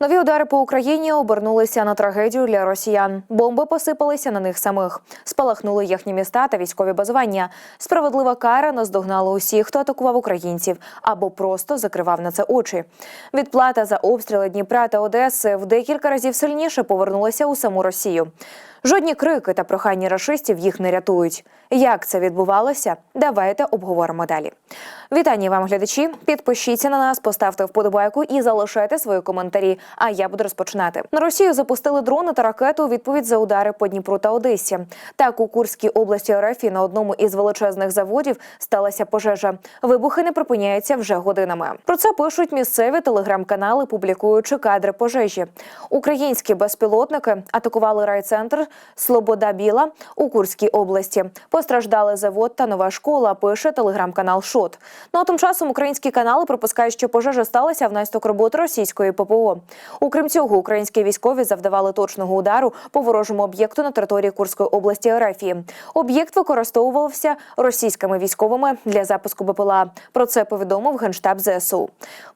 Нові удари по Україні обернулися на трагедію для росіян. Бомби посипалися на них самих, спалахнули їхні міста та військові базування. Справедлива кара наздогнала усіх, хто атакував українців або просто закривав на це очі. Відплата за обстріли Дніпра та Одеси в декілька разів сильніше повернулася у саму Росію. Жодні крики та прохання рашистів їх не рятують. Як це відбувалося? Давайте обговоримо далі. Вітання вам, глядачі. Підпишіться на нас, поставте вподобайку і залишайте свої коментарі. А я буду розпочинати. На Росію запустили дрони та ракету у відповідь за удари по Дніпру та Одесі. Так у Курській області РФ на одному із величезних заводів сталася пожежа. Вибухи не припиняються вже годинами. Про це пишуть місцеві телеграм-канали, публікуючи кадри пожежі. Українські безпілотники атакували райцентр Слобода Біла у Курській області. Постраждали завод та нова школа. Пише телеграм-канал Шот. Ну а тим часом українські канали припускають, що пожежа сталася внаслідок роботи російської ППО. Окрім цього, українські військові завдавали точного удару по ворожому об'єкту на території Курської області Ерефії. Об'єкт використовувався російськими військовими для запуску БПЛА. Про це повідомив генштаб ЗСУ.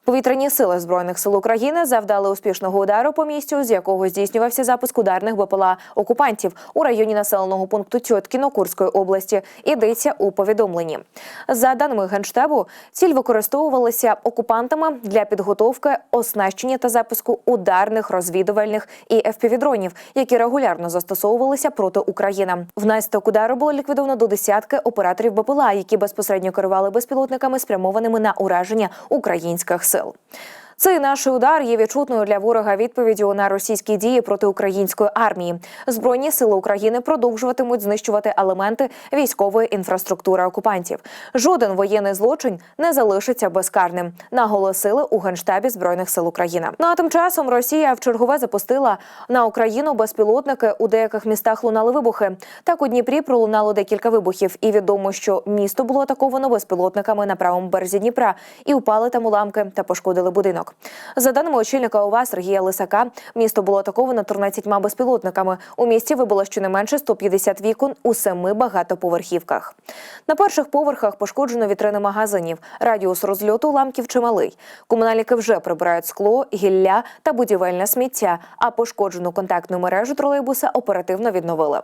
Повітряні сили збройних сил України завдали успішного удару по місцю, з якого здійснювався запуск ударних БПЛА окупантів у районі населеного пункту Тьоткіно Курської області. Йдеться у повідомленні. За даними генштабу, ціль використовувалася окупантами для підготовки, оснащення та запуску ударних розвідувальних і FPV-дронів, які регулярно застосовувалися проти України. Внаслідок удару було ліквідовано до десятки операторів БПЛА, які безпосередньо керували безпілотниками, спрямованими на ураження українських сил. Цей наш удар є відчутною для ворога відповіддю на російські дії проти української армії. Збройні сили України продовжуватимуть знищувати елементи військової інфраструктури окупантів. Жоден воєнний злочин не залишиться безкарним. Наголосили у генштабі збройних сил України. Ну а тим часом Росія вчергове запустила на Україну безпілотники. У деяких містах лунали вибухи. Так у Дніпрі пролунало декілька вибухів, і відомо, що місто було атаковано безпілотниками на правому березі Дніпра і упали там уламки та пошкодили будинок. За даними очільника ОВА Сергія Лисака, місто було атаковано 13 безпілотниками. У місті вибуло щонайменше 150 вікон у семи багатоповерхівках. На перших поверхах пошкоджено вітрини магазинів. Радіус розльоту уламків чималий. Комунальники вже прибирають скло, гілля та будівельне сміття, а пошкоджену контактну мережу тролейбуса оперативно відновили.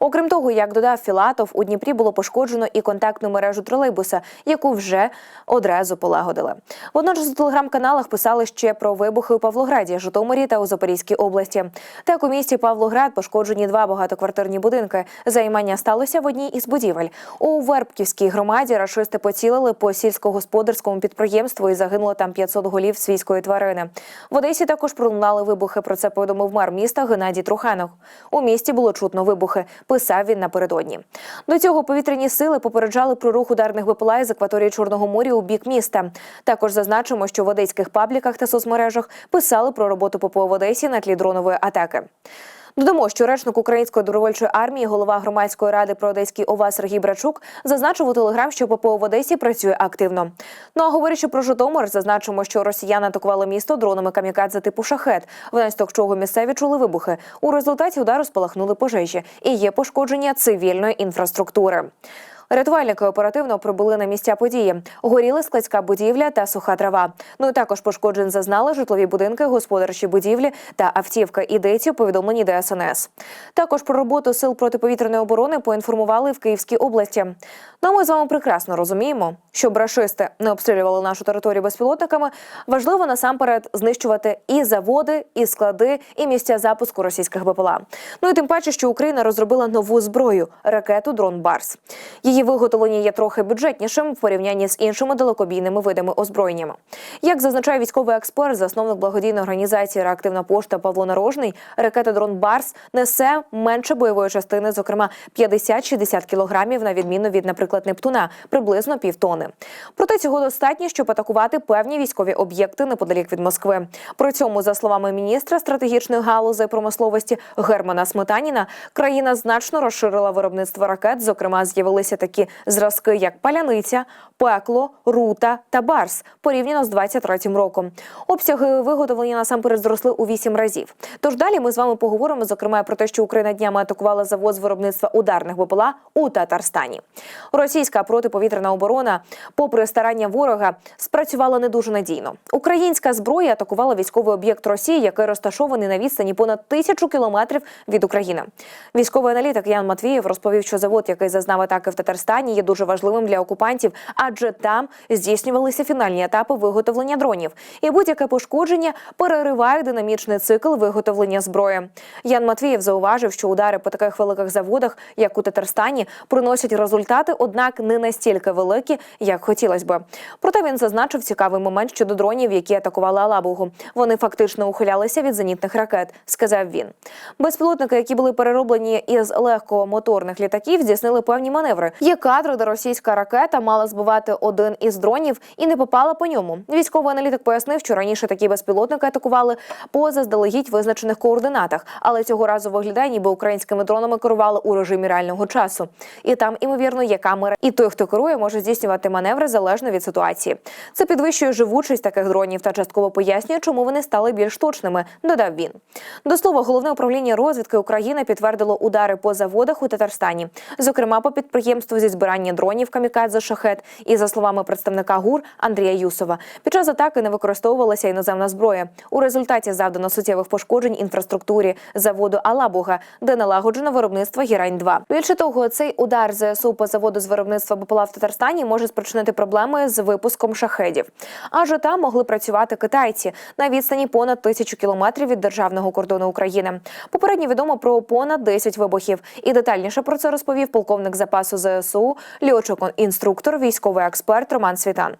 Окрім того, як додав Філатов, у Дніпрі було пошкоджено і контактну мережу тролейбуса, яку вже одразу полагодили. Водночас у телеграм-каналах писали ще про вибухи у Павлограді, Житомирі та у Запорізькій області. Так у місті Павлоград пошкоджені два багатоквартирні будинки. Займання сталося в одній із будівель. У Вербківській громаді рашисти поцілили по сільськогосподарському підприємству і загинуло там 500 голів свійської тварини. В Одесі також пролунали вибухи. Про це повідомив мер міста Геннадій Труханов. У місті було чутно вибухи. Писав він напередодні. До цього повітряні сили попереджали про рух ударних БПЛА із акваторії Чорного моря у бік міста. Також зазначимо, що в одеських пабліках та соцмережах писали про роботу ППО в Одесі на тлі дронової атаки. Додамо, що речник української добровольчої армії, голова громадської ради про одеський ОВА Сергій Брачук зазначив у телеграм, що ППО в Одесі працює активно. Ну а говорячи про Житомир, зазначимо, що росіяни атакували місто дронами камікадзе типу шахет, внаслідок чого місцеві чули вибухи. У результаті удару спалахнули пожежі і є пошкодження цивільної інфраструктури. Рятувальники оперативно прибули на місця події. Горіли складська будівля та суха трава. Ну і також пошкоджень зазнали житлові будинки, господарчі будівлі та автівка. Ідеться у повідомленні ДСНС. Також про роботу сил протиповітряної оборони поінформували в Київській області. Ну ми з вами прекрасно розуміємо, щоб рашисти не обстрілювали нашу територію безпілотниками. Важливо насамперед знищувати і заводи, і склади, і місця запуску російських БПЛА. Ну і тим паче, що Україна розробила нову зброю ракету Дрон Барс. Її виготовлення є трохи бюджетнішим в порівнянні з іншими далекобійними видами озброєння. Як зазначає військовий експерт, засновник благодійної організації Реактивна пошта Павло Нарожний, ракета Дрон Барс несе менше бойової частини, зокрема 50-60 кілограмів, на відміну від, наприклад, Нептуна, приблизно півтони. Проте цього достатньо, щоб атакувати певні військові об'єкти неподалік від Москви. При цьому, за словами міністра стратегічної галузи промисловості Германа Сметаніна, країна значно розширила виробництво ракет. Зокрема, з'явилися такі зразки, як паляниця, пекло, рута та барс, порівняно з 23-м роком. Обсяги виготовлення насамперед зросли у 8 разів. Тож далі ми з вами поговоримо зокрема про те, що Україна днями атакувала завод з виробництва ударних БПЛА у Татарстані. Російська протиповітряна оборона, попри старання ворога, спрацювала не дуже надійно. Українська зброя атакувала військовий об'єкт Росії, який розташований на відстані понад тисячу кілометрів від України. Військовий аналітик Ян Матвієв розповів, що завод, який зазнав атаки в Татарстані, є дуже важливим для окупантів, адже там здійснювалися фінальні етапи виготовлення дронів, і будь-яке пошкодження перериває динамічний цикл виготовлення зброї. Ян Матвієв зауважив, що удари по таких великих заводах, як у Татарстані, приносять результати, однак не настільки великі, як хотілося би. Проте він зазначив цікавий момент щодо дронів, які атакували Алабугу. Вони фактично ухилялися від зенітних ракет, сказав він. Безпілотники, які були перероблені із легкомоторних літаків, здійснили певні маневри. Є кадри, де російська ракета мала збивати один із дронів і не попала по ньому. Військовий аналітик пояснив, що раніше такі безпілотники атакували по заздалегідь визначених координатах, але цього разу виглядає, ніби українськими дронами керували у режимі реального часу. І там, імовірно, є камера, і той, хто керує, може здійснювати маневри залежно від ситуації. Це підвищує живучість таких дронів та частково пояснює, чому вони стали більш точними. Додав він. До слова, головне управління розвідки України підтвердило удари по заводах у Татарстані, зокрема по підприємству зі збирання дронів камікадзе шахет. І за словами представника ГУР Андрія Юсова, під час атаки не використовувалася іноземна зброя. У результаті завдано суттєвих пошкоджень інфраструктурі заводу Алабуга, де налагоджено виробництво гірань 2 Більше того, цей удар ЗСУ по заводу з виробництва БПЛА в Татарстані може спричинити проблеми з випуском шахедів. Адже там могли працювати китайці на відстані понад тисячу кілометрів від державного кордону України. Попередньо відомо про понад 10 вибухів. І детальніше про це розповів полковник запасу ЗСУ, льотчик-інструктор, військовий експерт Роман Світан.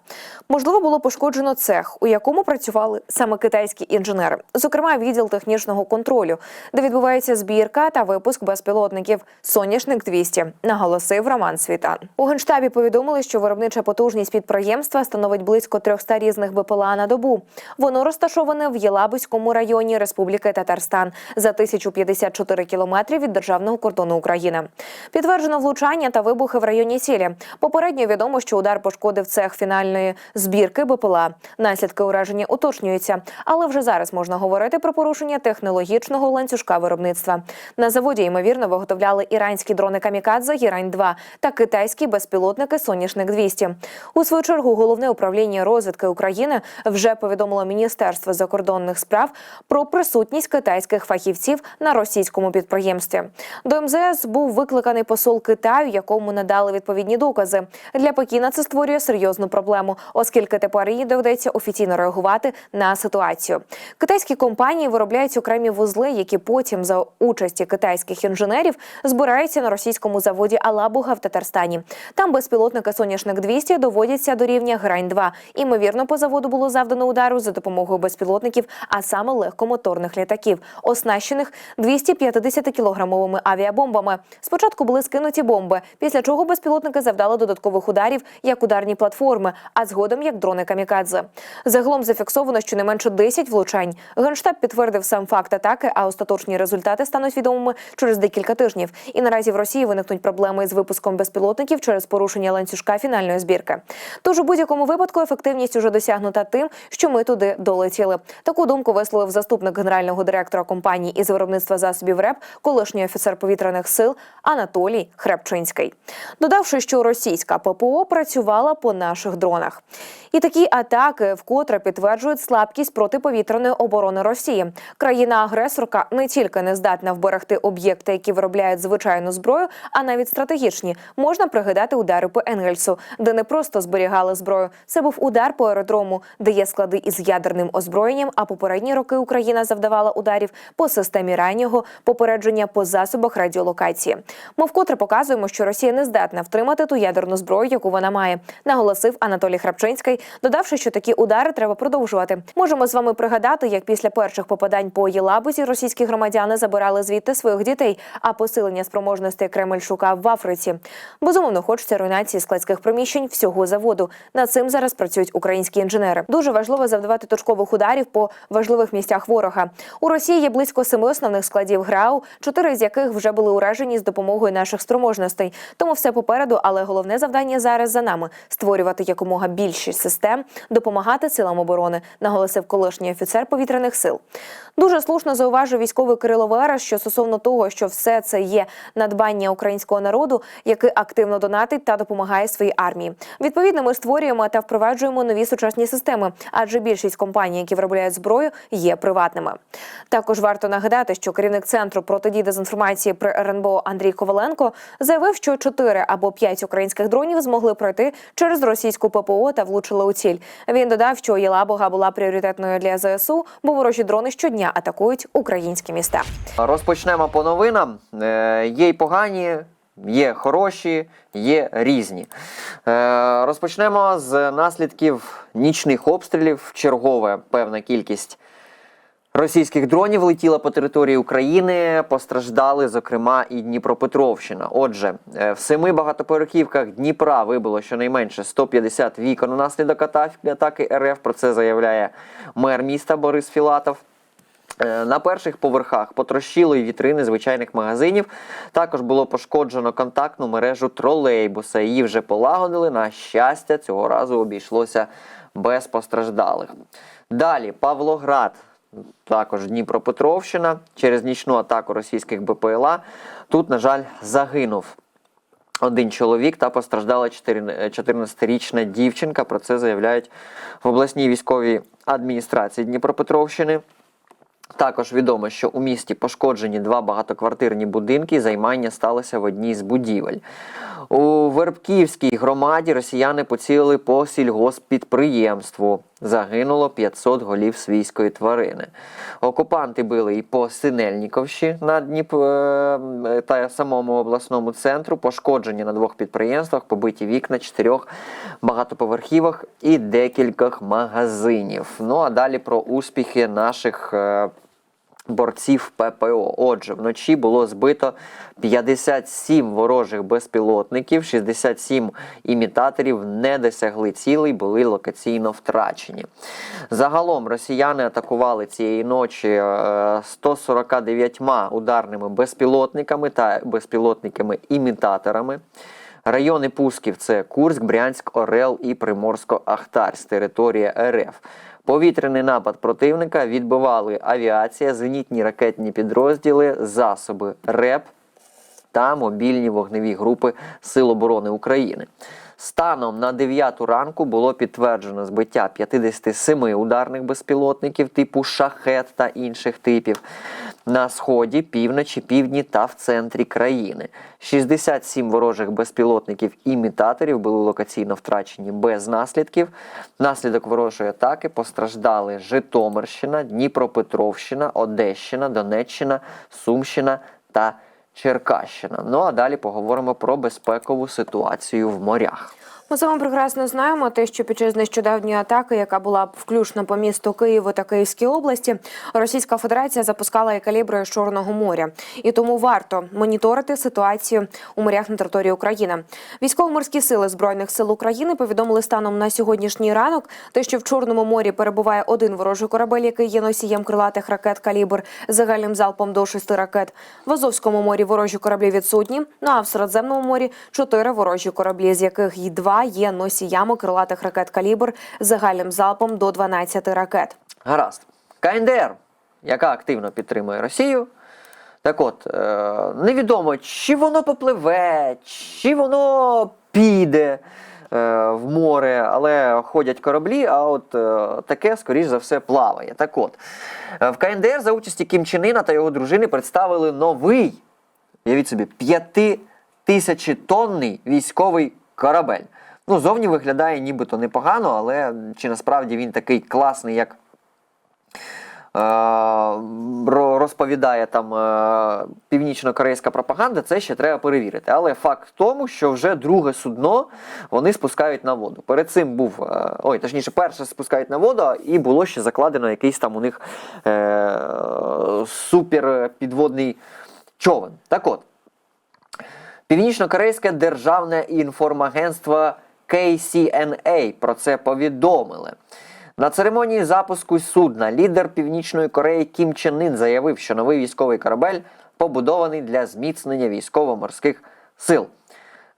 Можливо, було пошкоджено цех, у якому працювали саме китайські інженери, зокрема відділ технічного контролю, де відбувається збірка та випуск безпілотників Соняшник 200 наголосив Роман Світан. У генштабі повідомили, що виробнича потужність підприємства становить близько 300 різних БПЛА на добу. Воно розташоване в Єлабузькому районі Республіки Татарстан за 1054 кілометрів від державного кордону України. Підтверджено влучання та вибухи в районі Сілі. Попередньо відомо, що удар пошкодив цех фінальної збірки БПЛА. Наслідки ураження уточнюються, але вже зараз можна говорити про порушення технологічного ланцюжка виробництва. На заводі ймовірно виготовляли іранські дрони камікадзе гірань 2 та китайські безпілотники Соняшник 200 У свою чергу головне управління розвідки України вже повідомило Міністерство закордонних справ про присутність китайських фахівців на російському підприємстві. До МЗС був викликаний посол Китаю, якому надали відповідні докази. Для Пекіна це створює серйозну проблему, оскільки тепер їй доведеться офіційно реагувати на ситуацію. Китайські компанії виробляють окремі вузли, які потім за участі китайських інженерів збираються на російському заводі Алабуга в Татарстані. Там безпілотники Соняшник 200 доводяться до рівня Грань 2 Імовірно, по заводу було завдано удару за допомогою безпілотників, а саме легкомоторних літаків, оснащених 250-кілограмовими авіабомбами. Спочатку були скинуті бомби, після чого безпілотники завдали додаткових ударів як ударні платформи, а згодом як дрони камікадзе. Загалом зафіксовано щонайменше 10 влучань. Генштаб підтвердив сам факт атаки, а остаточні результати стануть відомими через декілька тижнів. І наразі в Росії виникнуть проблеми з випуском безпілотників через порушення ланцюжка фінальної збірки. Тож у будь-якому випадку ефективність уже досягнута тим, що ми туди долетіли. Таку думку висловив заступник генерального директора компанії із виробництва засобів РЕП, колишній офіцер повітряних сил Анатолій Хребчинський, додавши, що російська ППО працювала по наших дронах. І такі атаки вкотре підтверджують слабкість протиповітряної оборони Росії. Країна-агресорка не тільки не здатна вберегти об'єкти, які виробляють звичайну зброю, а навіть стратегічні. Можна пригадати удари по Енгельсу, де не просто зберігали зброю. Це був удар по аеродрому, де є склади із ядерним озброєнням. А попередні роки Україна завдавала ударів по системі раннього попередження по засобах радіолокації. Ми вкотре показуємо, що Росія не здатна втримати ту ядерну зброю, яку вона має, наголосив Анатолій Храпчинський, додавши, що такі удари треба продовжувати. Можемо з вами пригадати, як після перших попадань по Єлабузі російські громадяни забирали звідти своїх дітей, а посилення спроможностей Кремль шукав в Африці. Безумовно, хочеться руйнації складських приміщень всього заводу. Над цим зараз працюють українські інженери. Дуже важливо завдавати точкових ударів по важливих місцях ворога. У Росії є близько семи основних складів ГРАУ, чотири з яких вже були уражені з допомогою наших спроможностей. Тому Все попереду, але головне завдання зараз за нами створювати якомога більше систем, допомагати силам оборони, наголосив колишній офіцер повітряних сил. Дуже слушно зауважив військовий Кирило Верес, що стосовно того, що все це є надбання українського народу, який активно донатить та допомагає своїй армії. Відповідно, ми створюємо та впроваджуємо нові сучасні системи, адже більшість компаній, які виробляють зброю, є приватними. Також варто нагадати, що керівник центру протидії дезінформації при РНБО Андрій Коваленко заявив, що 4 або 5 українських дронів змогли пройти через російську ППО та влучили у ціль. Він додав, що Єлабуга була пріоритетною для ЗСУ, бо ворожі дрони щодня атакують українські міста. Розпочнемо по новинам. Е, Є й погані, є хороші, є різні. Е, Розпочнемо з наслідків нічних обстрілів. Чергове певна кількість російських дронів летіла по території України. Постраждали, зокрема, і Дніпропетровщина. Отже, е, в семи багатоповерхівках Дніпра вибило щонайменше 150 вікон унаслідок атаки РФ. Про це заявляє мер міста Борис Філатов. Е, На перших поверхах потрощили й вітрини звичайних магазинів. Також було пошкоджено контактну мережу тролейбуса. Її вже полагодили. На щастя, цього разу обійшлося без постраждалих. Далі Павлоград, також Дніпропетровщина, через нічну атаку російських БПЛА. Тут, на жаль, загинув один чоловік та постраждала 14-річна дівчинка. Про це заявляють в обласній військовій адміністрації Дніпропетровщини. Також відомо, що у місті пошкоджені два багатоквартирні будинки. Займання сталося в одній з будівель. У Вербківській громаді росіяни поцілили по сільгосппідприємству. Загинуло 500 голів свійської тварини. Окупанти били і по Синельніковщі на Дніп е, та самому обласному центру. Пошкоджені на двох підприємствах, побиті вікна чотирьох багатоповерхівок і декількох магазинів. Ну а далі про успіхи наших. Е, борців ППО. Отже, вночі було збито 57 ворожих безпілотників, 67 імітаторів не досягли цілей, були локаційно втрачені. Загалом росіяни атакували цієї ночі е, 149 ударними безпілотниками та безпілотниками-імітаторами. Райони пусків це Курськ, Брянськ, Орел і Приморсько-Ахтарськ, територія РФ. Повітряний напад противника відбивали авіація, зенітні ракетні підрозділи, засоби РЕП та мобільні вогневі групи Сил оборони України. Станом на 9 ранку було підтверджено збиття 57 ударних безпілотників типу шахет та інших типів на сході, півночі, півдні та в центрі країни. 67 ворожих безпілотників імітаторів були локаційно втрачені без наслідків. Наслідок ворожої атаки постраждали Житомирщина, Дніпропетровщина, Одещина, Донеччина, Сумщина та Черкащина. Ну а далі поговоримо про безпекову ситуацію в морях. Ми з прекрасно знаємо те, що під час нещодавньої атаки, яка була включно по місту Києву та Київській області, Російська Федерація запускала і калібри з Чорного моря, і тому варто моніторити ситуацію у морях на території України. Військово-морські сили збройних сил України повідомили станом на сьогоднішній ранок, те, що в Чорному морі перебуває один ворожий корабель, який є носієм крилатих ракет калібр з загальним залпом до шести ракет. В Азовському морі ворожі кораблі відсутні. Ну а в Середземному морі чотири ворожі кораблі, з яких й два є носіями крилатих ракет калібр загальним залпом до 12 ракет. Гаразд. КНДР, яка активно підтримує Росію. Так от, е, невідомо, чи воно попливе, чи воно піде е, в море, але ходять кораблі, а от е, таке, скоріш за все, плаває. Так от, в КНДР за участі Кім Іна та його дружини представили новий, уявіть собі, п'ятитисячотонний військовий корабель. Ну, зовні виглядає нібито непогано, але чи насправді він такий класний, як е, розповідає там е, північно-корейська пропаганда, це ще треба перевірити. Але факт в тому, що вже друге судно вони спускають на воду. Перед цим був, е, ой, точніше, перше спускають на воду, і було ще закладено якийсь там у них е, супер підводний човен. Так от. Північно-корейське державне інформагентство KCNA про це повідомили. На церемонії запуску судна лідер Північної Кореї Кім Чен Ін заявив, що новий військовий корабель побудований для зміцнення військово-морських сил.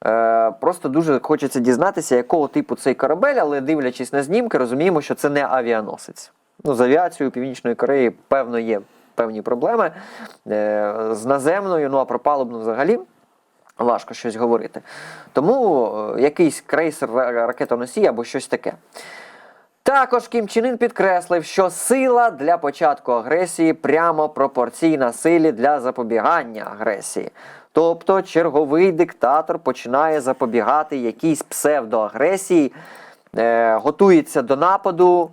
Е, просто дуже хочеться дізнатися, якого типу цей корабель, але дивлячись на знімки, розуміємо, що це не авіаносець. Ну, з авіацією Північної Кореї, певно, є певні проблеми. Е, з наземною, ну а про палубну взагалі. Важко щось говорити. Тому е, якийсь крейсер ра- ракетоносій або щось таке. Також Кім Чен Ін підкреслив, що сила для початку агресії прямо пропорційна силі для запобігання агресії. Тобто черговий диктатор починає запобігати якійсь псевдоагресії, е, готується до нападу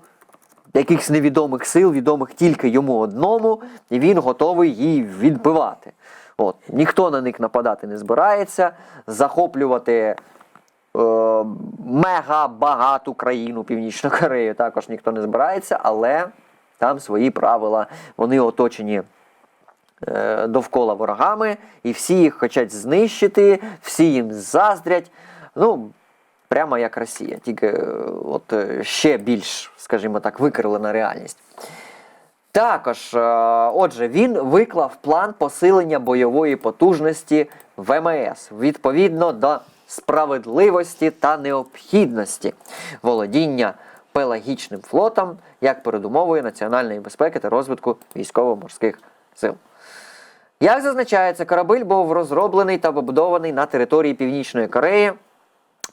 якихось невідомих сил, відомих тільки йому одному, і він готовий її відбивати. От. Ніхто на них нападати не збирається, захоплювати е, мега багату країну Північну Корею також ніхто не збирається, але там свої правила. Вони оточені е, довкола ворогами, і всі їх хочуть знищити, всі їм заздрять. Ну, прямо як Росія, тільки е, от е, ще більш, скажімо так, викривлена реальність. Також, е, отже, він виклав план посилення бойової потужності ВМС відповідно до справедливості та необхідності володіння пелагічним флотом як передумовою національної безпеки та розвитку військово-морських сил. Як зазначається, корабель був розроблений та побудований на території Північної Кореї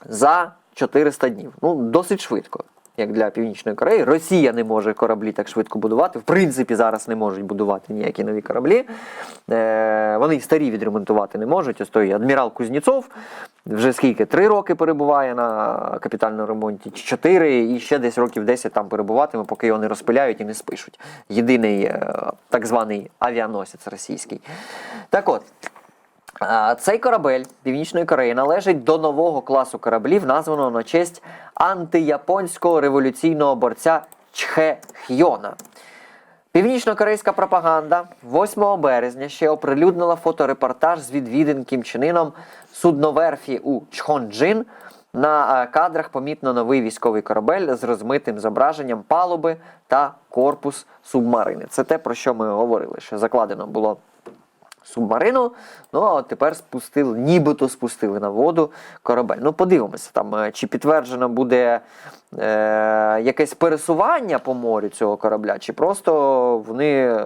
за 400 днів. Ну, досить швидко, як для Північної Кореї. Росія не може кораблі так швидко будувати. В принципі, зараз не можуть будувати ніякі нові кораблі. Е, вони старі відремонтувати не можуть. Ось той адмірал Кузнєцов вже скільки? Три роки перебуває на капітальному ремонті, чотири, і ще десь років 10 там перебуватиме, поки його не розпиляють і не спишуть. Єдиний е, так званий авіаносець російський. Так от. Цей корабель Північної Кореї належить до нового класу кораблів, названого на честь антияпонського революційного борця Чхе Хьйона. Північно-корейська пропаганда 8 березня ще оприлюднила фоторепортаж з відвідин Кім Чен судноверфі у Чхонджин. На е, кадрах помітно новий військовий корабель з розмитим зображенням палуби та корпус субмарини. Це те, про що ми говорили, що закладено було субмарину. Ну а тепер спустили, нібито спустили на воду корабель. Ну, подивимося, там е, чи підтверджено буде е, якесь пересування по морю цього корабля, чи просто вони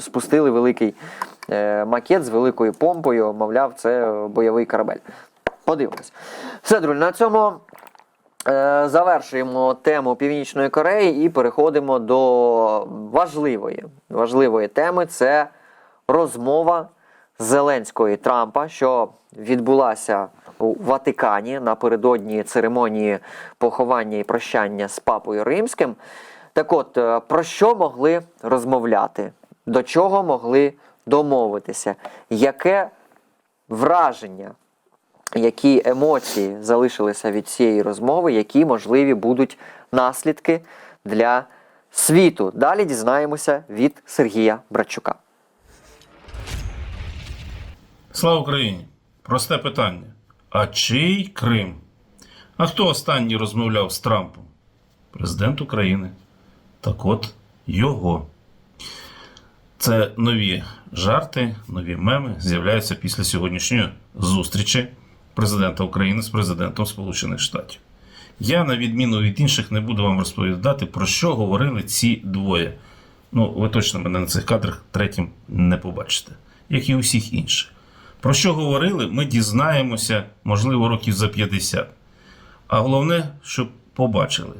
спустили великий е, макет з великою помпою, мовляв, це бойовий корабель. Подивимось. Все, друзі, на цьому. Е, Завершуємо тему Північної Кореї і переходимо до важливої, важливої теми. Це розмова Зеленського і Трампа, що відбулася у Ватикані напередодні церемонії поховання і прощання з папою римським. Так от, е, про що могли розмовляти? До чого могли домовитися? Яке враження які емоції залишилися від цієї розмови, які можливі будуть наслідки для світу. Далі дізнаємося від Сергія Братчука. Слава Україні! Просте питання. А чий Крим? А хто останній розмовляв з Трампом? Президент України. Так от його. Це нові жарти, нові меми з'являються після сьогоднішньої зустрічі президента України з президентом Сполучених Штатів. Я, на відміну від інших, не буду вам розповідати, про що говорили ці двоє. Ну, ви точно мене на цих кадрах третім не побачите, як і усіх інших. Про що говорили, ми дізнаємося, можливо, років за 50. А головне, щоб побачили,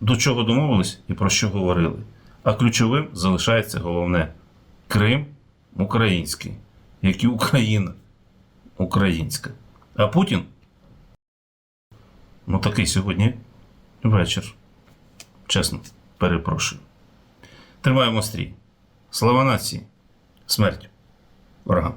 до чого домовились і про що говорили. А ключовим залишається головне Крим український, як і Україна українська. А Путін ну такий сьогодні вечір. Чесно, перепрошую. Тримаємо стрій. Слава нації, смерть ворогам.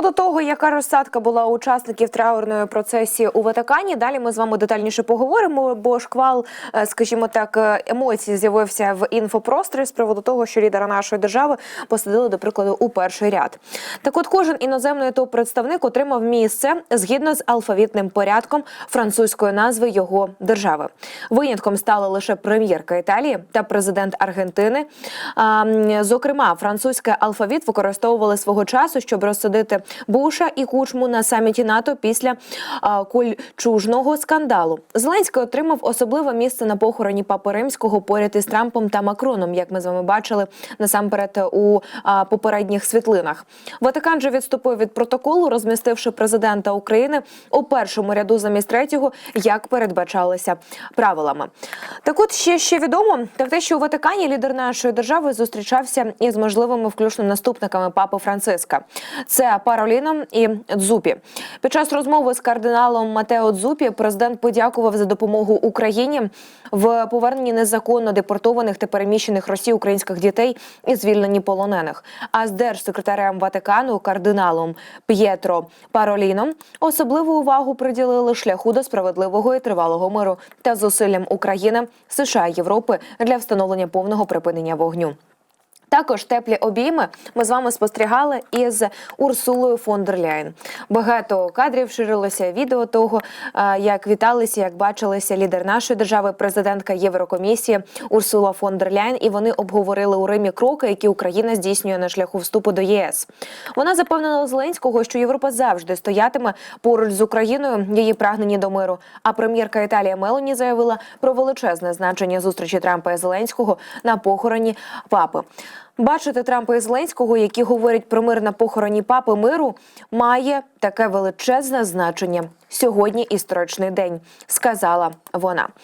Приводу того, яка розсадка була учасників траурної процесії у Ватикані, далі ми з вами детальніше поговоримо, бо шквал, е, скажімо так, е, емоцій з'явився в інфопросторі з приводу того, що лідера нашої держави посадили, до прикладу, у перший ряд. Так, от кожен іноземний топ-представник отримав місце згідно з алфавітним порядком французької назви його держави. Винятком стали лише прем'єрка Італії та президент Аргентини. А, Зокрема, французький алфавіт використовували свого часу, щоб розсадити Буша і Кучму на саміті НАТО після а, кольчужного скандалу. Зеленський отримав особливе місце на похороні Папи Римського поряд із Трампом та Макроном, як ми з вами бачили насамперед у а, попередніх світлинах. Ватикан же відступив від протоколу, розмістивши президента України у першому ряду замість третього, як передбачалося правилами. Так, от ще ще відомо, так те, що у Ватикані лідер нашої держави зустрічався із можливими включно наступниками папи Франциска. Це Пароліном і Дзупі. Під час розмови з кардиналом Матео Дзупі президент подякував за допомогу Україні в поверненні незаконно депортованих та переміщених Росії українських дітей і звільненні полонених. А з держсекретарем Ватикану кардиналом П'єтро Пароліном особливу увагу приділили шляху до справедливого і тривалого миру та зусиллям України, США і Європи для встановлення повного припинення вогню. Також теплі обійми ми з вами спостерігали із Урсулою фон дер Ляєн. Багато кадрів ширилося відео того, е, як віталися, як бачилися лідер нашої держави, президентка Єврокомісії Урсула фон дер Ляєн, і вони обговорили у Римі кроки, які Україна здійснює на шляху вступу до ЄС. Вона запевнила Зеленського, що Європа завжди стоятиме поруч з Україною, її прагненні до миру. А прем'єрка Італія Мелоні заявила про величезне значення зустрічі Трампа і Зеленського на похороні папи. Бачити Трампа і Зеленського, які говорять про мир на похороні папи миру, має таке величезне значення. Сьогодні історичний день, сказала вона.